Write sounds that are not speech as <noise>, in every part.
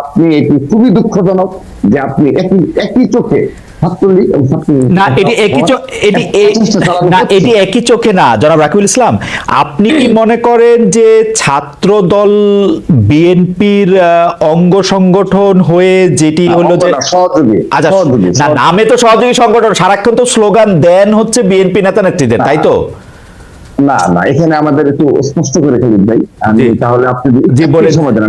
আপনি এটি খুবই দুঃখজনক যে আপনি একই একই চোখে না এটি একই এটি এ- প্রচেষ্টা চালানো না এটি একই চোখে না জনাব রাকিবুল ইসলাম। আপনি কি মনে করেন যে ছাত্র দল বিএনপির অঙ্গ সংগঠন হয়ে যেটি হলো যে আচ্ছা না নামে তো সহযোগী সংগঠন সারাক্ষণ তো স্লোগান দেন হচ্ছে বিএনপি নেতা নেত্রীদের তাই তো? না না এখানে আমাদের একটু স্পষ্ট করে খালিদ ভাই। আমি তাহলে আপনি জি বলে সময় দেন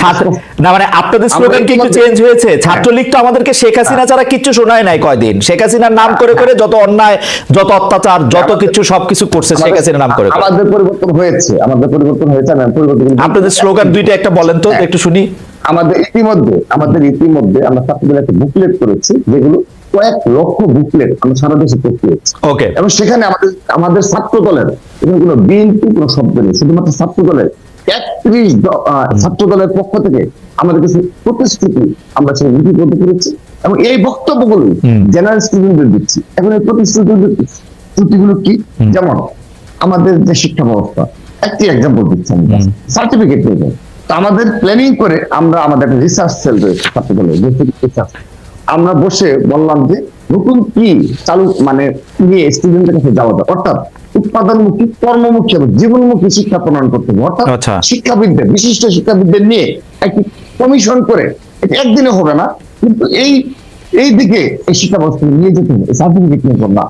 ছাত্র না মানে আপনাদের স্লোগান কি একটু চেঞ্জ হয়েছে? ছাত্রলীগ তো আমাদেরকে শেখ হাসিনা ছাড়া কিচ্ছু শোনায় নাই কয়দিন। শেখ হাসিনার নাম করে করে যত অন্যায় যত অত্যাচার যত কিছু সবকিছু করছে শেখ হাসিনার নাম করে। আমাদের পরিবর্তন হয়েছে আমাদের পরিবর্তন হয়েছে আমি পরিবর্তন আপনাদের স্লোগান দুইটা একটা বলেন তো হ্যাঁ। একটু শুনি। আমাদের ইতিমধ্যে আমাদের ইতিমধ্যে আমরা ছাত্রদের একটা বুকলেট করেছি যেগুলো কয়েক লক্ষ বুকলেট আমরা সারা দেশে প্রক্রিয়েছি ওকে এবং সেখানে আমাদের আমাদের ছাত্র দলের এখানে কোনো বিএনপি কোনো শব্দ নেই। শুধুমাত্র ছাত্র দলের একত্রিশ ছাত্র দলের পক্ষ থেকে আমাদের কিছু প্রতিশ্রুতি আমরা সেই লিপিবদ্ধ করেছি এবং এই বক্তব্যগুলো। জেনারেল স্টুডেন্টদের দিচ্ছি। এখন এই প্রতিশ্রুতিগুলো কি? যেমন আমাদের যে শিক্ষা ব্যবস্থা একটি এক্সাম্পল দিচ্ছি আমি। সার্টিফিকেট তো আমাদের প্ল্যানিং করে আমরা আমাদের একটা রিসার্চ সেল রয়েছে ছাত্র দলের রিসার্চ আমরা বসে বললাম যে নতুন কি চালু মানে নিয়ে স্টুডেন্টের কাছে যাওয়া যায়? অর্থাৎ উৎপাদনমুখী কর্মমুখী এবং জীবনমুখী শিক্ষা প্রণয়ন করতে হবে। অর্থাৎ আচ্ছা। শিক্ষাবিদদের বিশিষ্ট শিক্ষাবিদদের নিয়ে একটি কমিশন করে এটা একদিনে হবে না কিন্তু এই এই দিকে এই শিক্ষা ব্যবস্থা নিয়ে যেতে হবে সার্টিফিকেট নিয়ে করবা।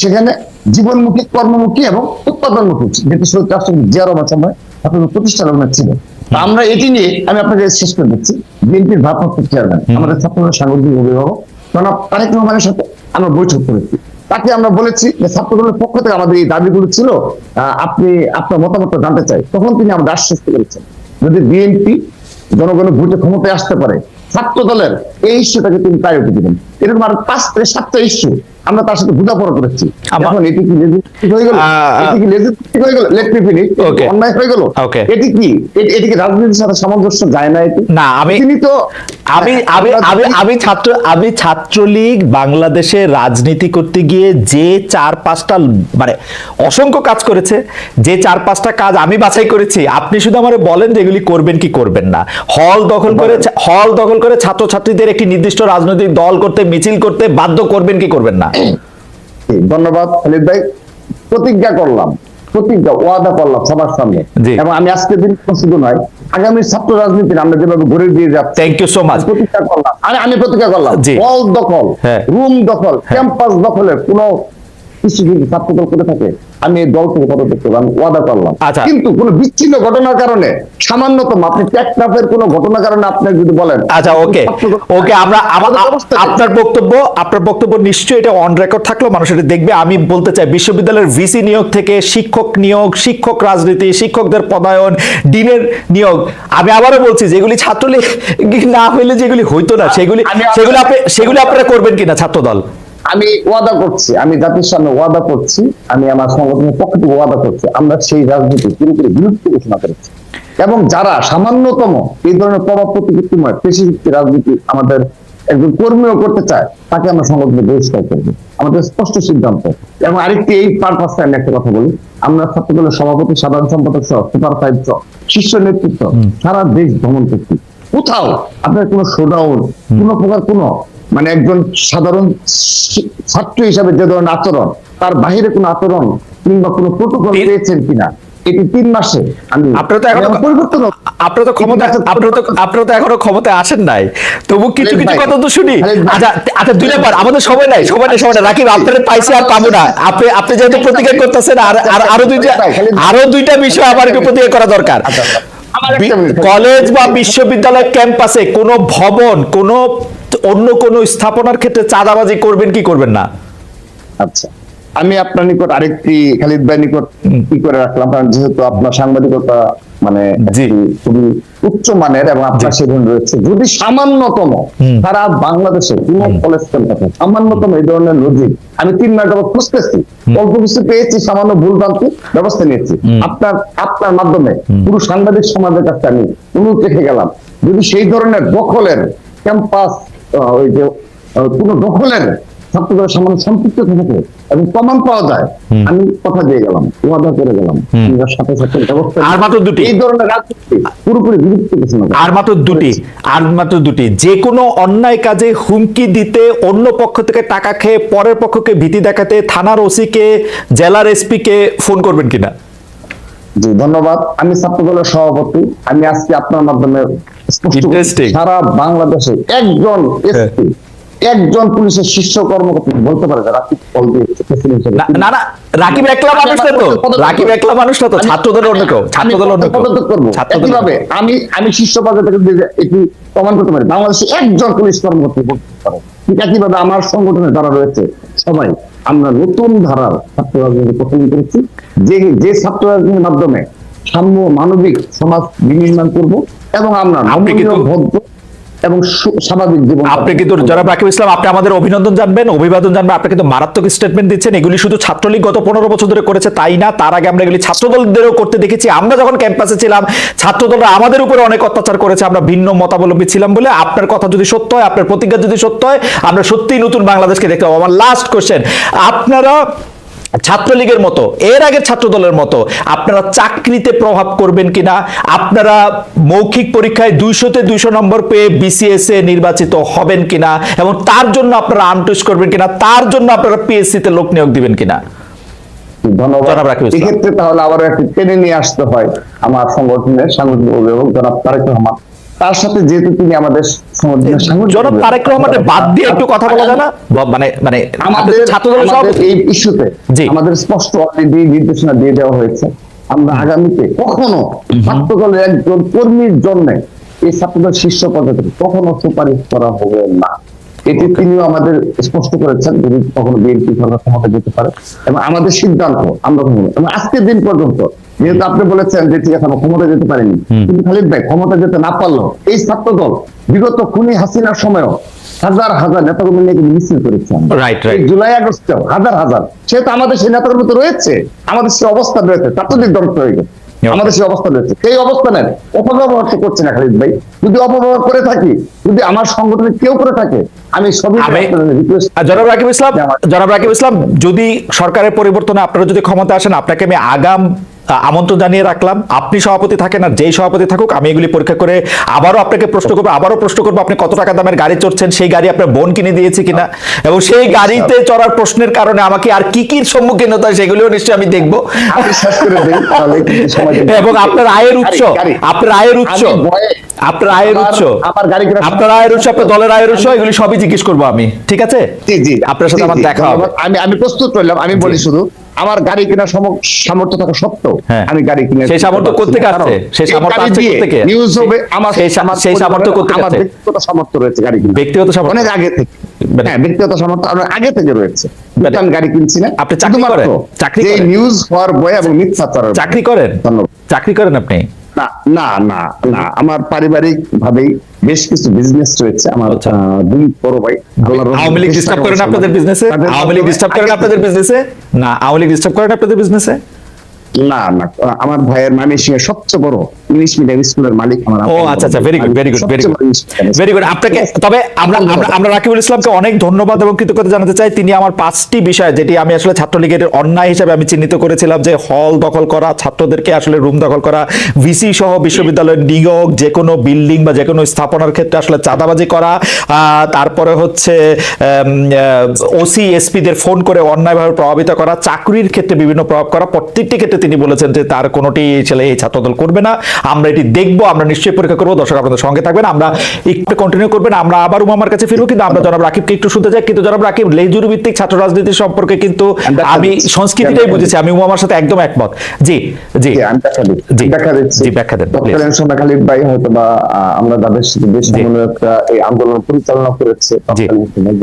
সেখানে জীবনমুখী কর্মমুখী এবং উৎপাদনমুখী যেটি শহীদ রাষ্ট্রপতি জিয়া রহমান সময় আপনাদের প্রতিষ্ঠা লগ্ন ছিল। তা আমরা এটি নিয়ে আমি আপনাকে শেষ করে দিচ্ছি। বিএনপির ভারপ্রাপ্ত চেয়ারম্যান আমাদের ছাত্রদের সাংগঠনিক অভিভাবক জনাব তারেক রহমানের সাথে আমরা বৈঠক করেছি। তাকে আমরা বলেছি যে ছাত্রদলের পক্ষ থেকে আমাদের এই দাবিগুলো ছিল আপনি আপনার মতামত জানতে চাই। তখন তিনি আমাদের আশ্বস্ত করেছেন। যদি বিএনপি জনগণের ভোটে ক্ষমতায় আসতে পারে ছাত্র দলের এই ইস্যুটাকে তিনি প্রায়োরিটি দিবেন। এরকম আর পাঁচ থেকে সাতটা ইস্যু আমরা তার সাথে বোঝাপড়া করেছি। এখন এটি কি হয়ে গেল? এটি কি হয়ে গেল? লেট মি ফিনিশ অন্যায় হয়ে গেল. এটি কি? এটি- এটি কি রাজনীতির সাথে সামঞ্জস্য যায় না এটি? না, আমি- তিনি তো আমি আমি আমরা আমি যদি- আমি ছাত্র আমি ছাত্রলীগ বাংলাদেশে রাজনীতি করতে গিয়ে যে চার পাঁচটা মানে অসংখ্য কাজ করেছে যে চার পাঁচটা কাজ আমি বাছাই করেছি আপনি শুধু আমারে বলেন যে এগুলি করবেন কি করবেন না। হল দখল করে হল দখল করে ছাত্রছাত্রীদের একটি নির্দিষ্ট রাজনৈতিক দল করতে মিছিল করতে বাধ্য করবেন কি করবেন না? <coughs> ধন্যবাদ খালিদ ভাই প্রতিজ্ঞা করলাম প্রতিজ্ঞা ওয়াদা করলাম সবার সামনে। এবং আমি আজকে দিন শুধু নয় আগামী ছাত্র রাজনীতি আমরা যেভাবে ঘুরে দিয়ে যাচ্ছি থ্যাংক ইউ সো মাচ প্রতিজ্ঞা করলাম আমি আমি প্রতিজ্ঞা করলাম। হল দখল হ্যাঁ। রুম দখল ক্যাম্পাস দখলের কোন কিছু যদি ছাত্র দল করে থাকে। আমি এই দল থেকে পদত্যাগ করব আমি ওয়াদা করলাম। কিন্তু কোন বিচ্ছিন্ন ঘটনার কারণে সামান্যতম আপনি ট্যাক্টাফের কোন ঘটনার কারণে আপনি যদি বলেন আচ্ছা ওকে। ওকে আমরা আমা- আমাদের অবস্থা কি? আপনার বক্তব্য আপনার বক্তব্য নিশ্চয়ই এটা অন রেকর্ড থাকল মানুষ এটা দেখবে। আমি বলতে চাই বিশ্ববিদ্যালয়ের ভিসি নিয়োগ থেকে শিক্ষক নিয়োগ শিক্ষক রাজনীতি শিক্ষকদের পদায়ন ডিনের নিয়োগ। আমি আবারও বলছি যেগুলি ছাত্রলীগ না হইলে যেগুলি হইতো না সেগুলি সেগুলি আপনি সেগুলি আপনারা করবেন কিনা ছাত্রদল? আমি ওয়াদা করছি আমি জাতির সামনে ওয়াদা করছি আমি আমার সংগঠনের পক্ষ থেকে ওয়াদা করছি আমরা সেই রাজনীতি পুরোপুরি বিরুদ্ধে ঘোষণা করেছি। এবং যারা সামান্যতম এই ধরনের প্রভাব প্রতিপত্তিময় পেশিভিত্তিক রাজনীতি আমাদের একজন কর্মীও করতে চায় তাকে আমরা সংগঠনে বহিষ্কার করব। আমাদের স্পষ্ট সিদ্ধান্ত। এবং আরেকটি এই পারপাসে আমি একটা কথা বলি। আমরা ছাত্রদলের সভাপতি সাধারণ সম্পাদক সহ সুপার ফাইভ সহ শীর্ষ নেতৃত্ব সারা দেশ ভ্রমণ করছি। কোথাও আপনার কোনো শোডাউন কোন প্রকার কোনো মানে একজন সাধারণ ছাত্র হিসাবে যে ধরনের আচরণ তার বাহিরে কোনো আচরণ কিংবা কোনো প্রোটোকল পেয়েছেন কিনা এটি তিন মাসে আমি আপনারা তো এখনও পরিবর্তন আপনারা তো ক্ষমতা আপনারা তো আপনারা তো এখনও ক্ষমতায় আসেন নাই। তবু কিছু কিছু কথা তো শুনি। আচ্ছা আচ্ছা দুই নাম্বার আমাদের সময় নাই সময় নাই সময় নাই। রাকিব পাইছি আর পাবো না। আপনি আপনি যেহেতু প্রতিজ্ঞা করতেছেন আর আর- আরও দুইটা আরও দুইটা বিষয় আবার একটু প্রতিজ্ঞা করা দরকার। আচ্ছা, আচ্ছা। B- minute. কলেজ বা বিশ্ববিদ্যালয় ক্যাম্পাসে কোনো ভবন কোনো অন্য কোনো স্থাপনার ক্ষেত্রে চাঁদাবাজি করবেন কি করবেন না? আচ্ছা আমি আপনার নিকট আরেকটি খালিদ ভাই নিকট কি করে রাখলাম? কারণ যেহেতু আপনার সাংবাদিকতা মানে খুবই উচ্চ মানের এবং আপনার। রয়েছে। যদি সামান্যতম সারা বাংলাদেশে কোন কলেজ সামান্যতম এই ধরনের লজিক আমি তিন মাস যাবত খুঁজতেছি। অল্প কিছু পেয়েছি সামান্য ভুল ভ্রান্তি ব্যবস্থা নিয়েছি। আপনার আপনার মাধ্যমে পুরো সাংবাদিক সমাজের কাছে আমি অনুরোধ রেখে গেলাম যদি সেই ধরনের দখলের ক্যাম্পাস ওই যে কোন দখলের ছাত্রদের সামান্য সম্পৃক্ত থাকে এবং প্রমাণ পাওয়া যায়। আমি কথা দিয়ে গেলাম ওয়াদা করে গেলাম। সাথে সাথে ব্যবস্থা আর মাত্র দুটি। এই ধরনের রাজনীতি পুরোপুরি বিরুদ্ধ ঘোষণা করে। আর মাত্র দুটি। আর মাত্র দুটি। যে কোনো অন্যায় কাজে হুমকি দিতে অন্য পক্ষ থেকে টাকা খেয়ে পরের পক্ষকে ভীতি দেখাতে থানার ওসিকে জেলার এসপি কে ফোন করবেন কিনা? জি ধন্যবাদ। আমি ছাত্র দলের সভাপতি। আমি আজকে আপনার মাধ্যমে. সারা বাংলাদেশে একজন এসপি একজন পুলিশের শীর্ষ কর্মকর্তা বলতে পারে রাকিব। না রাকিব একলা মানুষ তো। রাকিব একলা মানুষ তো ছাত্রদলের অন্য কেউ আমি ছাত্রদল অন্য কেউ। ছাত্রদল আমি আমি শীর্ষ পর্যায়ে থেকে এটি প্রমাণ করতে পারি। বাংলাদেশে একজন পুলিশ কর্মকর্তা বলতে পারে। ঠিক একইভাবে আমার সংগঠনে যারা রয়েছে সবাই আমরা নতুন ধারার ছাত্র রাজনীতি প্রচলন করেছি। যে যে ছাত্র রাজনীতির মাধ্যমে সাম্য মানবিক সমাজ বিনির্মাণ করব এবং আমরা ভদ্র এবং স্বাভাবিক জীবন আপনি কিন্তু জনাব রাকিব ইসলাম আপনি আমাদের অভিনন্দন জানবেন অভিবাদন জানবেন আপনি কিন্তু মারাত্মক স্টেটমেন্ট দিচ্ছেন এগুলি শুধু ছাত্রলীগ গত পনেরো বছর ধরে করেছে তাই না? তার আগে আমরা এগুলি ছাত্রদলদেরও করতে দেখেছি। আমরা যখন ক্যাম্পাসে ছিলাম ছাত্রদলরা আমাদের উপরে অনেক অত্যাচার করেছে আমরা ভিন্ন মতাবলম্বী ছিলাম বলে। আপনার কথা যদি সত্য হয় আপনার প্রতিজ্ঞা যদি সত্য হয় আমরা সত্যিই নতুন বাংলাদেশকে দেখতে পাবো আমার লাস্ট কোশ্চেন আপনারা ছাত্রলীগের মতো এর আগের ছাত্র দলের মতো আপনারা চাকরিতে প্রভাব করবেন কিনা? আপনারা মৌখিক পরীক্ষায় দুইশোতে দুইশো নম্বর পেয়ে বিসিএস এ নির্বাচিত হবেন কিনা? এবং তার জন্য আপনারা আনটুস করবেন কিনা? তার জন্য আপনারা পিএসসি তে লোক নিয়োগ দিবেন কিনা? ধন্যবাদ। এক্ষেত্রে তাহলে আবার একটি টেনে নিয়ে আসতে হয় আমার সংগঠনের সাংগঠনিক অভিভাবক জনাব তারেক রহমান। তার সাথে যেহেতু তিনি আমাদের জনাব তারেক রহমানের বাদ দিয়ে একটু কথা বলা যায় না? মানে মানে আমাদের এই ইস্যুতে আমাদের স্পষ্ট অলরেডি নির্দেশনা দিয়ে দেওয়া হয়েছে। আমরা আগামীতে কখনো ছাত্র দলের একজন কর্মীর জন্য এই ছাত্রদের শীর্ষ থেকে কখনো সুপারিশ করা হবে না। এটি তিনিও আমাদের স্পষ্ট করেছেন যদি কখনো বিএনপি সরকার ক্ষমতা যেতে পারে। এবং আমাদের সিদ্ধান্ত আমরা এবং আজকের দিন পর্যন্ত যেহেতু আপনি বলেছেন যে ঠিক আছে আমরা ক্ষমতা যেতে পারিনি। কিন্তু খালিদ ভাই ক্ষমতা যেতে না পারলেও এই ছাত্র দল বিগত খুনি হাসিনার সময়ও হাজার হাজার নেতাকর্মী নিয়ে মিছিল করেছে জুলাই আগস্ট হাজার হাজার। সেহেতু আমাদের সেই নেতাকর্মী তো রয়েছে আমাদের সেই অবস্থা রয়েছে ছাত্রদের ধ্বংস হয়ে গেছে। আমাদের সেই অবস্থা রয়েছে। সেই অবস্থানের অপব্যবহার তো করছে না খালিদ ভাই। যদি অপব্যবহার করে থাকি যদি আমার সংগঠনে কেউ করে থাকে আমি সবই জনাব রাকিব ইসলাম জনাব রাকিব ইসলাম যদি সরকারের পরিবর্তনে আপনারা যদি ক্ষমতা আসেন আপনাকে আমি আগাম আমন্ত্রণ জানিয়ে রাখলাম। আপনি সভাপতি থাকেন আর যেই সভাপতি থাকুক আমি এগুলি পরীক্ষা করে আবারও আপনাকে প্রশ্ন করব। আবারও প্রশ্ন করব আপনি কত টাকা দামের গাড়ি চড়ছেন? সেই গাড়ি আপনার বোন কিনে দিয়েছে কিনা? এবং সেই গাড়িতে চড়ার প্রশ্নের কারণে আমাকে আর কি কি সম্মুখীন হতে হয় সেগুলিও নিশ্চয়ই আমি দেখব। এবং আপনার আয়ের উৎস। আপনার আয়ের উৎস আপনার আয়ের উৎস আপনার আয়ের উৎস আপনার দলের আয়ের উৎস এগুলি সবই জিজ্ঞেস করব আমি ঠিক আছে? আপনার সাথে আমার দেখা হবে। আমি আমি প্রস্তুত রইলাম আমি বলি শুধু আমার গাড়ি কেনার সামর্থ্য থাকা সত্ত্বেও হ্যাঁ। আমি গাড়ি কিনে সেই সামর্থ্য কারণ আসছে? সেই সামর্থ্য আসছে দিয়ে নিউজ হবে আমার সেই সা- আমার সেই সামর্থ্য কোত্থেকে আমার ব্যক্তিগত সামর্থ্য রয়েছে গাড়ি কিনে। ব্যক্তিগত সামর্থ্য? অনেক আগে থেকে। মানে- হ্যাঁ ব্যক্তিগত সামর্থ্য আমার আগে থেকে রয়েছে। মানে- আমি গাড়ি কিনছি না। আপনি চাকরি করেন? চাকরি করেন? নিউজ হওয়ার বয় এবং মিথ্যাচার চাকরি করেন? ধন্যবাদ। চাকরি করেন আপনি? না না না না। আমার পারিবারিক ভাবেই বেশ কিছু বিজনেস রয়েছে আমার আচ্ছা। দুই বড় ভাই আওয়ামী লীগ ডিস্টার্ব করেন আপনাদের। বিজনেসে আওয়ামী লীগ ডিস্টার্ব করেন আপনাদের বিজনেসে না আওয়ামী লীগ ডিস্টার্ব করেন আপনাদের বিজনেসে না না আমার ভাইয়ের সিং সবচেয়ে বড় ইংলিশ মিডিয়াম স্কুলের মালিক আমার ও আচ্ছা আচ্ছা very good very good very good very good আপনাকে তবে আমরা আমরা- রাকিবুল ইসলামকে অনেক ধন্যবাদ এবং কৃতজ্ঞতা জানাতে চাই। তিনি আমার পাঁচটি বিষয় যেটি আমি আসলে ছাত্রলীগের অন্যায় হিসেবে আমি চিহ্নিত করেছিলাম যে হল দখল করা ছাত্রদেরকে আসলে রুম দখল করা ভিসি সহ বিশ্ববিদ্যালয়ের নিয়োগ যে কোনো বিল্ডিং বা যে কোনো স্থাপনার ক্ষেত্রে আসলে চাঁদাবাজি করা আহ, তারপরে হচ্ছে ওসি এসপিদের ফোন করে অন্যায়ভাবে প্রভাবিত করা চাকরির ক্ষেত্রে বিভিন্ন প্রভাব করা প্রত্যেকটি ক্ষেত্রে তিনি বলেছেন যে তার কোনোটি ছেলে এই ছাত্রদল করবে না আমরা এটি দেখব আমরা নিশ্চয়ই পরীক্ষা করব দর্শক আপনাদের সঙ্গে থাকবেন আমরা একটু কন্টিনিউ করবেন আমরা আবার উমামার কাছে ফিরবো কিন্তু আমরা জনাব রাকিবকে একটু শুনতে চাই কিন্তু জনাব রাকিব লেজুর ভিত্তিক ছাত্র রাজনীতি সম্পর্কে কিন্তু আমি সংস্কৃতিটাই বুঝেছি আমি উমামার সাথে একদম একমত জি জি। জি। ব্যাখ্যা দেন. খালিদ ভাই হয়তো বা আমরা যাদের সাথে। সমন্বয় একটা এই আন্দোলন পরিচালনা করেছে যে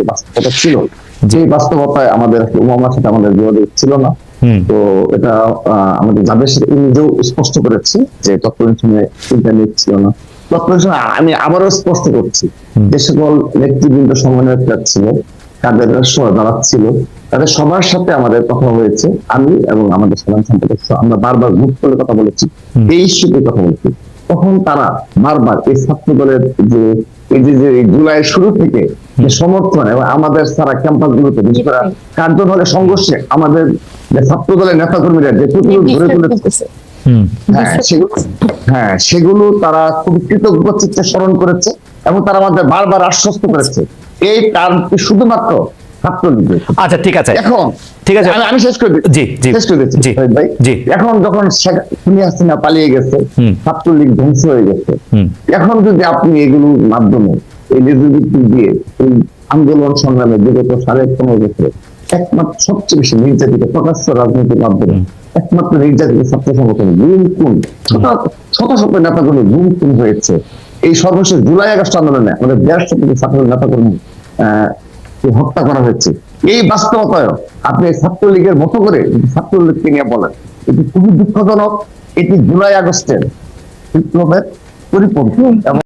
বাস্তবতা ছিল। সেই বাস্তবতায় আমাদের উমামার সাথে আমাদের যোগাযোগ ছিল না। তো এটা আমাদের যাদের সাথে নিজেও স্পষ্ট করেছে যে তৎকালীন সময় ইন্টারনেট ছিল না। তৎকালীন সময় আমি আবারও স্পষ্ট করছি যে সকল নেতৃবৃন্দ সমন্বয়করা ছিল তাদের যারা ছিল তাদের সবার সাথে আমাদের কথা হয়েছে। আমি এবং আমাদের সাধারণ সম্পাদক আমরা বারবার মুখ করে কথা বলেছি এই ইস্যুতে কথা বলেছি। তখন তারা বারবার এই ছাত্র দলের যে এই যে জুলাইয়ের শুরু থেকে যে সমর্থন এবং আমাদের সারা ক্যাম্পাস গুলোতে বিশেষ করে সংঘর্ষে আমাদের যে ছাত্র দলের নেতা কর্মীরা যে প্রতিরোধ গড়ে তুলেছে। হ্যাঁ সেগুলো হ্যাঁ সেগুলো তারা খুব কৃতজ্ঞ চিত্তে স্মরণ করেছে এবং তারা আমাদের বারবার আশ্বস্ত করেছে। এই টার্মটি শুধুমাত্র আচ্ছা ঠিক আছে। এখন ঠিক আছে। আমি- শেষ করে জি, জি, শেষ করে দিচ্ছি ভাই। জি। এখন যখন শেখ- খুনি হাসিনা পালিয়ে গেছে ছাত্রলীগ ধ্বংস হয়ে গেছে এখন যদি আপনি এগুলোর মাধ্যমে এই দিয়ে এই আন্দোলন সংগ্রামে বিগত সাড়ে পনেরো বছরে একমাত্র সবচেয়ে বেশি নির্যাতিত প্রকাশ্য রাজনীতির মাধ্যমে একমাত্র নির্যাতিত ছাত্র সংগঠন গুম খুন শত শত নেতাকর্মী গুম খুন হয়েছে। এই সর্বশেষ জুলাই আগস্ট আন্দোলনে আমাদের দেড়শো কোটি ছাত্র নেতাকর্মী আহ হত্যা করা হয়েছে? এই বাস্তবতায় আপনি ছাত্রলীগের মতো করে ছাত্রলীগকে নিয়ে বলেন। এটি খুবই দুঃখজনক, এটি জুলাই আগস্টের বিপ্লবের পরিপন্থী এবং